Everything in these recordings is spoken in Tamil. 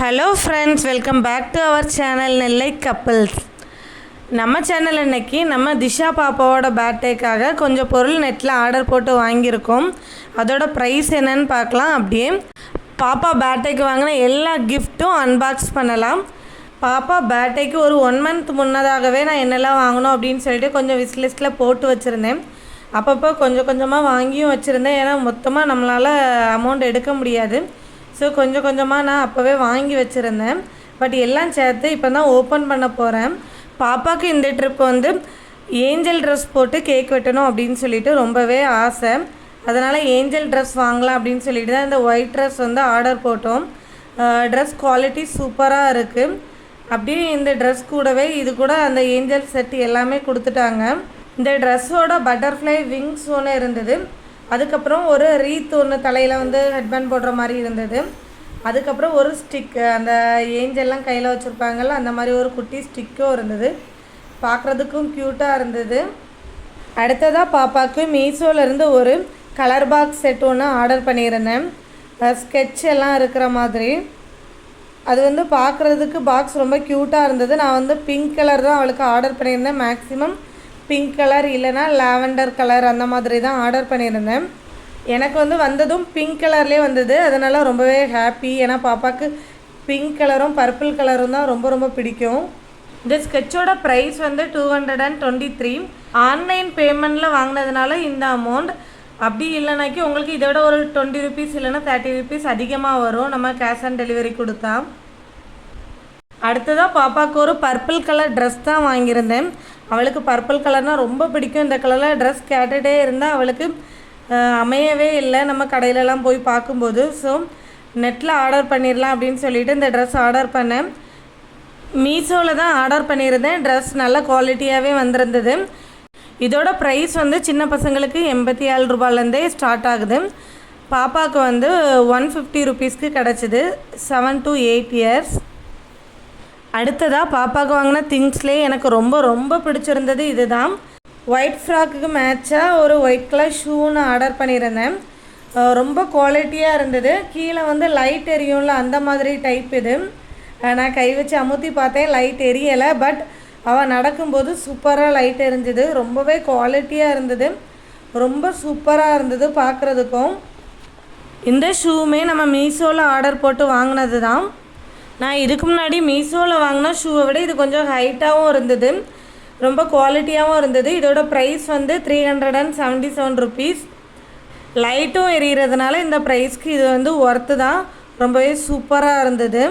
Hello friends welcome back to our channel Nellai couples நம்ம சேனல் இன்னைக்கு நம்ம திஷா பாப்பாவோட பேட்டேக்காக கொஞ்சம் பொருள் நெட்டில் ஆர்டர் போட்டு வாங்கியிருக்கோம். அதோட ப்ரைஸ் என்னன்னு பார்க்கலாம். அப்படியே பாப்பா பேட்டைக்கு வாங்கின எல்லா கிஃப்ட்டும் அன்பாக்ஸ் பண்ணலாம். பாப்பா பேட்டைக்கு ஒரு ஒன் மந்த் முன்னதாகவே நான் என்னெல்லாம் வாங்கணும் அப்படின்னு சொல்லிட்டு கொஞ்சம் விஸ் லிஸ்ட்டில் போட்டு வச்சுருந்தேன். அப்பப்போ கொஞ்சம் கொஞ்சமாக வாங்கியும் வச்சுருந்தேன். ஏன்னா மொத்தமாக நம்மளால் அமௌண்ட் எடுக்க முடியாது. ஸோ கொஞ்சம் கொஞ்சமாக நான் அப்போவே வாங்கி வச்சுருந்தேன். பட் எல்லாம் சேர்த்து இப்போ தான் ஓப்பன் பண்ண போகிறேன் பாப்பாவுக்கு இந்த ட்ரிப் வந்து ஏஞ்சல் ட்ரெஸ் போட்டு கேக் வெட்டணும் அப்படின்னு சொல்லிட்டு ரொம்பவே ஆசை. அதனால் ஏஞ்சல் ட்ரெஸ் வாங்கலாம் அப்படின்னு சொல்லிட்டு தான் இந்த ஒயிட் ட்ரெஸ் வந்து ஆர்டர் போட்டோம். ட்ரெஸ் குவாலிட்டி சூப்பராக இருக்குது அப்படியே இந்த ட்ரெஸ் கூடவே இது கூட அந்த ஏஞ்சல் செட் எல்லாமே கொடுத்துட்டாங்க. இந்த ட்ரெஸ்ஸோட பட்டர்ஃப்ளை விங்ஸ் ஒன்று இருந்தது. அதுக்கப்புறம் ஒரு ரீத் ஒன்று தலையில் வந்து ஹெட்பேண்ட் போடுற மாதிரி இருந்தது. அதுக்கப்புறம் ஒரு ஸ்டிக் அந்த ஏஞ்செல்லாம் கையில் வச்சுருப்பாங்கல்ல அந்த மாதிரி ஒரு குட்டி ஸ்டிக்கும் இருந்தது. பார்க்குறதுக்கும் க்யூட்டாக இருந்தது. அடுத்ததாக பாப்பாவுக்கு மீஷோலேருந்து ஒரு கலர் பாக்ஸ் செட் ஒன்று ஆர்டர் பண்ணியிருந்தேன். ஸ்கெட்ச் எல்லாம் இருக்கிற மாதிரி. அது வந்து பார்க்குறதுக்கு பாக்ஸ் ரொம்ப க்யூட்டாக இருந்தது. நான் வந்து பிங்க் கலர் தான் அவளுக்கு ஆர்டர் பண்ணியிருந்தேன். மேக்ஸிமம் பிங்க் கலர் இல்லைனா லாவெண்டர் கலர் அந்த மாதிரி தான் ஆர்டர் பண்ணியிருந்தேன். எனக்கு வந்து வந்ததும் பிங்க் கலர்லேயே வந்தது. அதனால் ரொம்பவே ஹாப்பி ஏன்னா பாப்பாவுக்கு பிங்க் கலரும் பர்பிள் கலரும் தான் ரொம்ப ரொம்ப பிடிக்கும். இந்த ஸ்கெட்சோட ப்ரைஸ் வந்து two hundred and twenty three online பேமெண்ட்டில் வாங்கினதுனால இந்த அமௌண்ட் அப்படி இல்லைனாக்கி உங்களுக்கு இதை விட ஒரு டுவெண்ட்டி ருபீஸ் இல்லைன்னா தேர்ட்டி ருபீஸ் அதிகமாக வரும். நம்ம கேஷ் ஆன் டெலிவரி கொடுத்தா. அடுத்ததாக பாப்பாவுக்கு ஒரு பர்பிள் கலர் ட்ரெஸ் தான் வாங்கியிருந்தேன். அவளுக்கு பர்பிள் கலர்னால் ரொம்ப பிடிக்கும். இந்த கலரில் ட்ரெஸ் கேட்டுகிட்டே இருந்தால் அவளுக்கு அமையவே இல்லை. நம்ம கடையிலலாம் போய் பார்க்கும்போது ஸோ நெட்டில் ஆர்டர் பண்ணிடலாம் அப்படின்னு சொல்லிட்டு இந்த ட்ரெஸ் ஆர்டர் பண்ணேன். மீஷோவில் தான் ஆர்டர் பண்ணியிருந்தேன். ட்ரெஸ் நல்ல குவாலிட்டியாகவே வந்திருந்தது. இதோட ப்ரைஸ் வந்து சின்ன பசங்களுக்கு எண்பத்தி ஏழு ரூபாலேருந்தே ஸ்டார்ட் ஆகுது. பாப்பாவுக்கு வந்து ஒன் ஃபிஃப்டி ருபீஸ்க்கு கிடச்சிது. செவன் டு எயிட் இயர்ஸ் அடுத்ததாக பாப்பாவுக்கு வாங்கின திங்ஸ்லேயே எனக்கு ரொம்ப ரொம்ப பிடிச்சிருந்தது இதுதான். ஒயிட் ஃப்ராக்குக்கு மேட்சாக ஒரு ஒயிட் கலர் ஷூன்னு ஆர்டர் பண்ணியிருந்தேன். ரொம்ப குவாலிட்டியாக இருந்தது. கீழே வந்து லைட் எரியும்ல அந்த மாதிரி டைப் இது. நான் கை வச்சு அமுத்தி பார்த்தேன் லைட் எரியலை பட் அவள் நடக்கும்போது சூப்பராக லைட் எரிஞ்சுது. ரொம்பவே குவாலிட்டியாக இருந்தது. ரொம்ப சூப்பராக இருந்தது பார்க்குறதுக்கும். இந்த ஷூவுமே நம்ம மீஷோவில் ஆர்டர் போட்டு வாங்கினது தான் நான் இதுக்கு முன்னாடி மீஷோவில் வாங்கின ஷூவை விட இது கொஞ்சம் ஹைட்டாகவும் இருந்தது. ரொம்ப குவாலிட்டியாகவும் இருந்தது. இதோட ப்ரைஸ் வந்து three hundred and seventy seven rupees லைட்டும் எரியறதுனால இந்த ப்ரைஸ்க்கு இது வந்து ஒர்த்து தான். ரொம்பவே சூப்பராக இருந்தது.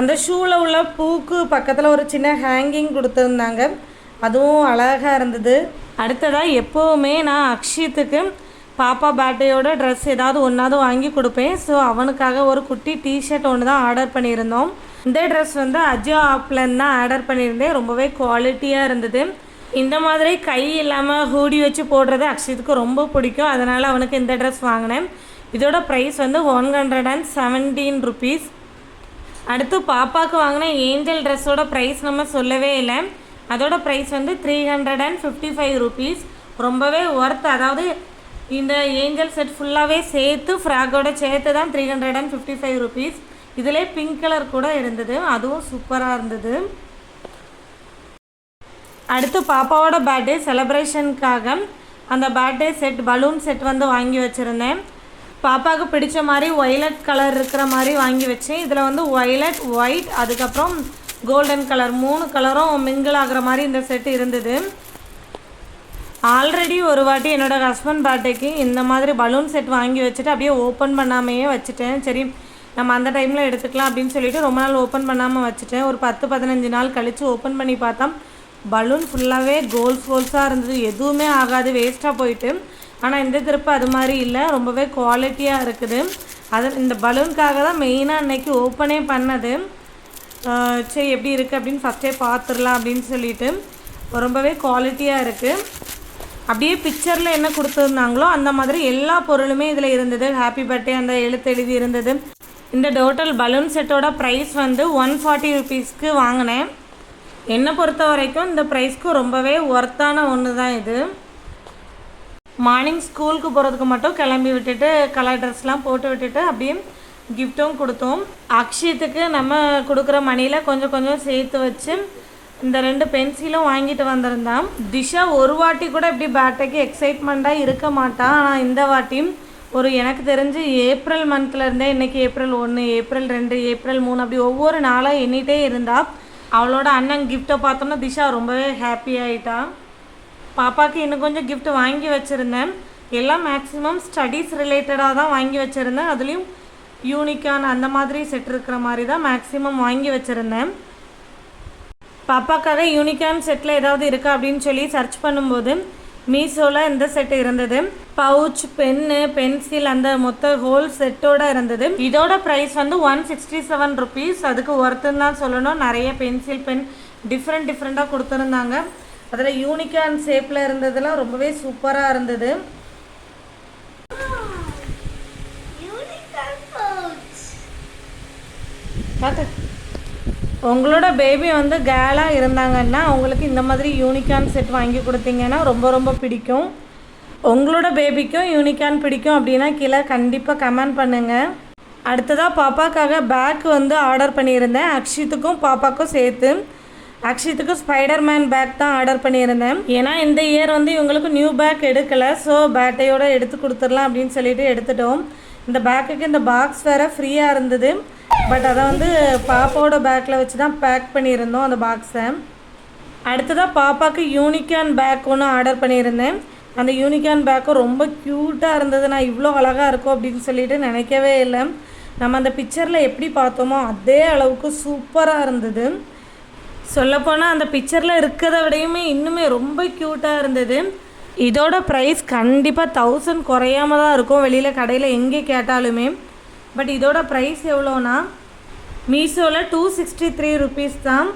அந்த ஷூவில் உள்ள பூக்கு பக்கத்தில் ஒரு சின்ன ஹேங்கிங் கொடுத்துருந்தாங்க. அதுவும் அழகாக இருந்தது. அடுத்ததாக எப்போவுமே நான் அக்ஷயத்துக்கு பாப்பா பேட்டையோட ட்ரெஸ் ஏதாவது ஒன்றாவது வாங்கி கொடுப்பேன். ஸோ அவனுக்காக ஒரு குட்டி டிஷர்ட் ஒன்று தான் ஆர்டர் பண்ணியிருந்தோம். இந்த ட்ரெஸ் வந்து அஜியோ ஆப்லன் தான் ஆர்டர் பண்ணியிருந்தேன். ரொம்பவே குவாலிட்டியாக இருந்தது. இந்த மாதிரி கை இல்லாமல் ஹூடி வச்சு போடுறது அக்ஷித்துக்கு ரொம்ப பிடிக்கும். அதனால் அவனுக்கு இந்த ட்ரெஸ் வாங்கினேன். இதோட ப்ரைஸ் வந்து one hundred and seventeen rupees அடுத்து பாப்பாவுக்கு வாங்கின ஏஞ்சல் ட்ரெஸ்ஸோட ப்ரைஸ் நம்ம சொல்லவே இல்லை. அதோட ப்ரைஸ் வந்து three hundred and fifty five rupees ரொம்பவே ஒர்த் அதாவது இந்த ஏஞ்சல் செட் ஃபுல்லாகவே சேர்த்து ஃப்ராக்கோட சேர்த்து தான் three hundred and fifty five rupees இதிலே பிங்க் கலர் கூட இருந்தது. அதுவும் சூப்பராக இருந்தது. அடுத்து பாப்பாவோட பர்த்டே செலப்ரேஷனுக்காக அந்த பர்த்டே செட் பலூன் செட் வந்து வாங்கி வச்சுருந்தேன். பாப்பாவுக்கு பிடிச்ச மாதிரி ஒய்லட் கலர் இருக்கிற மாதிரி வாங்கி வச்சேன். இதில் வந்து ஒய்லட் ஒயிட் அதுக்கப்புறம் கோல்டன் கலர் மூணு கலரும் மிங்கிள் ஆகிற மாதிரி இந்த செட் இருந்தது. ஆல்ரெடி ஒரு வாட்டி என்னோட ஹஸ்பண்ட் பர்த்டேக்கு இந்த மாதிரி பலூன் செட் வாங்கி வச்சுட்டு அப்படியே ஓப்பன் பண்ணாமையே வச்சுட்டேன். சரி நம்ம அந்த டைமில் எடுத்துக்கலாம் அப்படின்னு சொல்லிட்டு ரொம்ப நாள் ஓப்பன் பண்ணாமல் வச்சுட்டேன். ஒரு பத்து பதினஞ்சு நாள் கழித்து ஓப்பன் பண்ணி பார்த்தா பலூன் ஃபுல்லாகவே கோல்ஸ் கோல்ஸாக இருந்தது. எதுவுமே ஆகாது வேஸ்ட்டாக போயிட்டு. ஆனால் இந்த திருப்பு அது மாதிரி இல்லை. ரொம்பவே குவாலிட்டியாக இருக்குது. அது இந்த பலூனுக்காக தான் மெயினாக அன்னைக்கு ஓப்பனே பண்ணது. சரி எப்படி இருக்குது அப்படின்னு ஃபஸ்ட்டே பார்த்துடலாம் அப்படின்னு சொல்லிட்டு. ரொம்பவே குவாலிட்டியாக இருக்குது அப்படியே பிக்சரில் என்ன கொடுத்துருந்தாங்களோ அந்த மாதிரி எல்லா பொருளுமே இதில் இருந்தது. ஹாப்பி பர்த்டே அந்த எழுத்து எழுதி இருந்தது. இந்த டோட்டல் பலூன் செட்டோட ப்ரைஸ் வந்து ஒன் ஃபார்ட்டி ருபீஸ்க்கு வாங்கினேன். என்னை பொறுத்த வரைக்கும் இந்த ப்ரைஸ்க்கு ரொம்பவே ஒர்த்தான ஒன்று தான் இது மார்னிங் ஸ்கூலுக்கு போகிறதுக்கு மட்டும் கிளம்பி விட்டுட்டு கலர் ட்ரெஸ்லாம் போட்டு விட்டுட்டு அப்படியே கிஃப்ட்டும் கொடுத்தோம். அக்ஷயத்துக்கு நம்ம கொடுக்குற மணியில் கொஞ்சம் கொஞ்சம் சேர்த்து வச்சு இந்த ரெண்டு பென்சிலும் வாங்கிட்டு வந்திருந்தான். திஷா ஒரு வாட்டி கூட இப்படி பேட்டைக்கு எக்ஸைட்மெண்ட்டாக இருக்க மாட்டான் ஆனால் இந்த வாட்டியும் ஒரு எனக்கு தெரிஞ்சு ஏப்ரல் மந்த்ல இன்றைக்கி ஏப்ரல் ஒன்று ஏப்ரல் ரெண்டு ஏப்ரல் மூணு அப்படி ஒவ்வொரு நாளாக எண்ணிகிட்டே இருந்தா. அவளோட அண்ணன் கிஃப்ட்டை பார்த்தோன்னா திஷா ரொம்பவே ஹாப்பி ஆகிட்டா பாப்பாவுக்கு இன்னும் கொஞ்சம் கிஃப்ட் வாங்கி வச்சுருந்தேன். எல்லாம் மேக்ஸிமம் ஸ்டடீஸ் ரிலேட்டடாக தான் வாங்கி வச்சுருந்தேன். அதுலேயும் யூனிக்கான அந்த மாதிரி செட் இருக்கிற மாதிரி தான் மேக்ஸிமம் வாங்கி வச்சுருந்தேன். பாப்பாக்காக யூனிகான் செட்டில் ஏதாவது இருக்கா அப்படின்னு சொல்லி சர்ச் பண்ணும்போது மீஷோவில் இந்த செட் இருந்தது. பவுச் பென்னு பென்சில் அந்த மொத்த ஹோல் செட்டோட இருந்தது. இதோட ப்ரைஸ் வந்து ஒன் சிக்ஸ்டி செவன் ருபீஸ் அதுக்கு ஒர்த்துன்னு தான் சொல்லணும். நிறைய பென்சில் பென் டிஃப்ரெண்ட் டிஃப்ரெண்ட்டாக கொடுத்துருந்தாங்க. அதில் யூனிகான் ஷேப்பில் இருந்ததெல்லாம் ரொம்பவே சூப்பராக இருந்தது. பார்த்து. உங்களோட பேபி வந்து கேலாக இருந்தாங்கன்னா அவங்களுக்கு இந்த மாதிரி யூனிகான் செட் வாங்கி கொடுத்தீங்கன்னா ரொம்ப ரொம்ப பிடிக்கும். உங்களோட பேபிக்கும் யூனிகான் பிடிக்கும் அப்படின்னா கீழே கண்டிப்பாக கமெண்ட் பண்ணுங்கள் அடுத்ததாக பாப்பாக்காக பேக் வந்து ஆர்டர் பண்ணியிருந்தேன். அக்ஷித்துக்கும் பாப்பாக்கும் சேர்த்து. அக்ஷித்துக்கு ஸ்பைடர்மேன் பேக் தான் ஆர்டர் பண்ணியிருந்தேன். ஏன்னா இந்த இயர் வந்து இவங்களுக்கு நியூ பேக் எடுக்கலை. ஸோ பேட்டையோடு எடுத்து கொடுத்துடலாம் அப்படின்னு சொல்லிட்டு எடுத்துட்டோம். இந்த பேக்குக்கு இந்த பாக்ஸ் வேறு ஃப்ரீயாக இருந்தது. பட் அதை வந்து பாப்பாவோட பேக்கில் வச்சு தான் பேக் பண்ணியிருந்தோம் அந்த பாக்ஸை அடுத்ததாக பாப்பாவுக்கு யூனிகான் பேக் ஒன்று ஆர்டர் பண்ணியிருந்தேன். அந்த யூனிகான் பேக்கும் ரொம்ப க்யூட்டாக இருந்தது. நான் இவ்வளோ அழகாக இருக்கும் அப்படின்னு சொல்லிட்டு நினைக்கவே இல்லை. நம்ம அந்த பிக்சரில் எப்படி பார்த்தோமோ அதே அளவுக்கு சூப்பராக இருந்தது. சொல்லப்போனால் அந்த பிக்சரில் இருக்கிறத விடையுமே இன்னுமே ரொம்ப க்யூட்டாக இருந்தது. இதோட ப்ரைஸ் கண்டிப்பாக தௌசண்ட் குறையாம தான் இருக்கும். வெளியில் கடையில் எங்கே கேட்டாலுமே. பட் இதோட ப்ரைஸ் எவ்வளோனா மீஷோவில் டூ சிக்ஸ்டி த்ரீ ருபீஸ் தான்.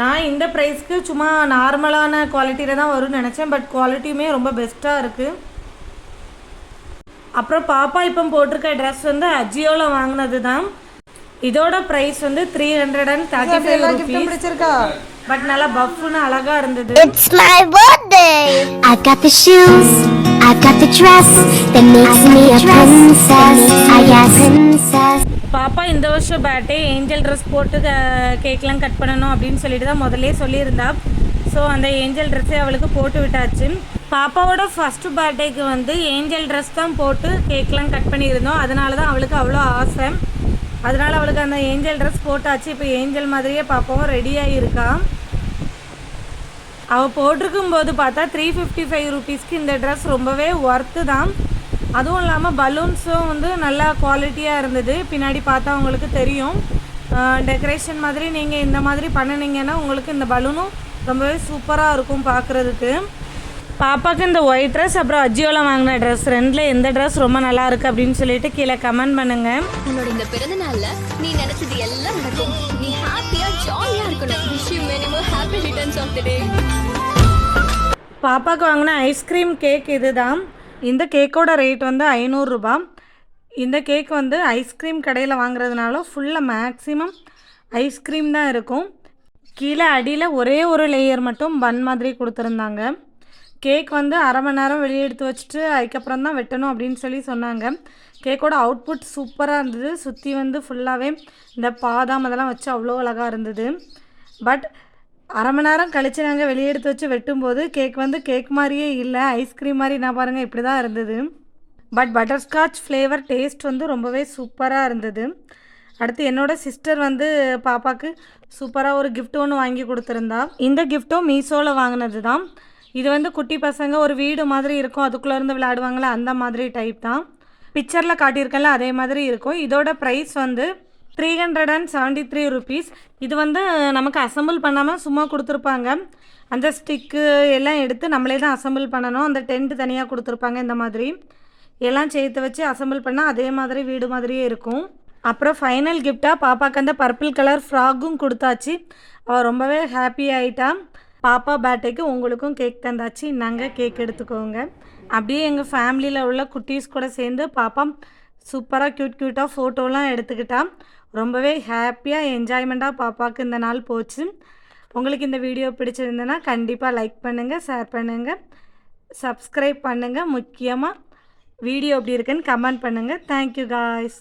நான் இந்த ப்ரைஸ்க்கு சும்மா நார்மலான குவாலிட்டியில் தான் வரும்னு நினச்சேன். பட் குவாலிட்டியுமே ரொம்ப பெஸ்ட்டாக இருக்குது அப்புறம் பாப்பா இப்போ போட்டிருக்க ட்ரெஸ் வந்து அஜியோவில் வாங்கினது தான். இதோட ப்ரைஸ் வந்து three hundred and thirty five rupees but நல்லா பஃப்னு அழகாக இருந்தது. It's my birthday! I've got the shoes, I've got the dress that makes me a princess. Ah, I guess princess. பாப்பா இந்த வருஷம் பேட்டே ஏஞ்சல் ட்ரெஸ் போட்டு கேக்லாம் கட் பண்ணணும் அப்படின்னு சொல்லிட்டு தான் முதல்லே சொல்லியிருந்தா. ஸோ அந்த ஏஞ்சல் ட்ரெஸ்ஸே அவளுக்கு போட்டு விட்டாச்சு. பாப்பாவோட ஃபஸ்ட்டு பர்த்டேக்கு வந்து ஏஞ்சல் ட்ரெஸ் தான் போட்டு கேக்லாம் கட் பண்ணியிருந்தோம். அதனால தான் அவளுக்கு அவ்வளோ ஆசை. அதனால அவளுக்கு அந்த ஏஞ்சல் ட்ரெஸ் போட்டாச்சு. இப்போ ஏஞ்சல் மாதிரியே பாப்பாவும் ரெடியாக இருக்கான் அவள் போட்டிருக்கும் போது பார்த்தா த்ரீ ஃபிஃப்டி ஃபைவ் ருபீஸ்க்கு இந்த ட்ரெஸ் ரொம்பவே ஒர்த்து தான். அதுவும் இல்லாமல் பலூன்ஸும் வந்து நல்லா குவாலிட்டியாக இருந்தது. பின்னாடி பார்த்தா உங்களுக்கு தெரியும். டெக்கரேஷன் மாதிரி நீங்கள் இந்த மாதிரி பண்ணினீங்கன்னா உங்களுக்கு இந்த பலூனும் ரொம்பவே சூப்பராக இருக்கும் பார்க்குறதுக்கு பாப்பாவுக்கு இந்த ஒயிட் ட்ரெஸ் அப்புறம் அஜியோவில் வாங்கின ட்ரெஸ் ரெண்டில் எந்த ட்ரெஸ் ரொம்ப நல்லா இருக்குது அப்படின்னு சொல்லிட்டு கீழே கமெண்ட் பண்ணுங்கள் உன்னோட இந்த பிறந்த நீ நினைச்சது எல்லாம் நடக்கும். ஜாலியாக இருக்கணும். Wish you many more happy returns of the பாப்பாவுக்கு வாங்கின ஐஸ்கிரீம் கேக் இதுதான். இந்த கேக்கோட ரேட் வந்து ஐநூறுரூபா இந்த கேக் வந்து ஐஸ்கிரீம் கடையில் வாங்குறதுனால ஃபுல்லாக மேக்ஸிமம் ஐஸ்கிரீம் தான் இருக்கும். கீழே அடியில் ஒரே ஒரு லேயர் மட்டும் பன் மாதிரி கொடுத்துருந்தாங்க. கேக் வந்து அரை மணி நேரம் வெளியே எடுத்து வச்சுட்டு அதுக்கப்புறம் தான் வெட்டணும் அப்படின்னு சொல்லி சொன்னாங்க. கேக்கோட அவுட்புட் சூப்பராக இருந்தது. சுற்றி வந்து ஃபுல்லாகவே இந்த பாதாம் அதெல்லாம் வச்சு அவ்வளோ அழகாக இருந்தது. பட் அரை மணி நேரம் கழித்து நாங்கள் வெளியே எடுத்து வச்சு வெட்டும்போது கேக் வந்து கேக் மாதிரியே இல்லை. ஐஸ்கிரீம் மாதிரி நான் பாருங்கள் இப்படி தான் இருந்தது. பட் பட்டர்ஸ்காட்ச் ஃப்ளேவர் டேஸ்ட் வந்து ரொம்பவே சூப்பராக இருந்தது. அடுத்து என்னோட சிஸ்டர் வந்து பாப்பாவுக்கு சூப்பராக ஒரு கிஃப்ட் ஒன்று வாங்கி கொடுத்துருந்தா. இந்த கிஃப்ட்டும் மீஷோவில் வாங்கினது தான் இது வந்து குட்டி பசங்க ஒரு வீடு மாதிரி இருக்கும். அதுக்குள்ளே இருந்து விளையாடுவாங்களே அந்த மாதிரி டைப் தான். பிக்சரில் காட்டியிருக்கேன்ல அதே மாதிரி இருக்கும். இதோட ப்ரைஸ் வந்து three hundred and seventy three rupees இது வந்து நமக்கு அசம்பிள் பண்ணாமல் சும்மா கொடுத்துருப்பாங்க. அந்த ஸ்டிக்கு எல்லாம் எடுத்து நம்மளே தான் அசம்பிள் பண்ணணும். அந்த டென்ட் தனியாக கொடுத்துருப்பாங்க இந்த மாதிரி. எல்லாம் சேர்த்து வச்சு அசம்பிள் பண்ணால் அதே மாதிரி வீடு மாதிரியே இருக்கும். அப்புறம் ஃபைனல் கிஃப்டாக பாப்பாவுக்கு அந்த பர்பிள் கலர் ஃப்ராக்கும் கொடுத்தாச்சு. அவள் ரொம்பவே ஹாப்பி ஆகிட்டா பாப்பா பேட்டைக்கு உங்களுக்கும் கேக் தந்தாச்சு. நாங்கள் கேக் எடுத்துக்கோங்க. அப்படியே எங்கள் ஃபேமிலியில் உள்ள குட்டீஸ் கூட சேர்ந்து பாப்பா சூப்பராக க்யூட் க்யூட்டாக ஃபோட்டோலாம் எடுத்துக்கிட்டான் ரொம்பவே ஹாப்பியாக என்ஜாய்மெண்ட்டாக பாப்பாவுக்கு இந்த நாள் போச்சு. உங்களுக்கு இந்த வீடியோ பிடிச்சிருந்ததுன்னா கண்டிப்பாக லைக் பண்ணுங்கள் ஷேர் பண்ணுங்கள் சப்ஸ்கிரைப் பண்ணுங்கள் முக்கியமாக வீடியோ எப்படி இருக்குன்னு கமெண்ட் பண்ணுங்கள் தேங்க்யூ காய்ஸ்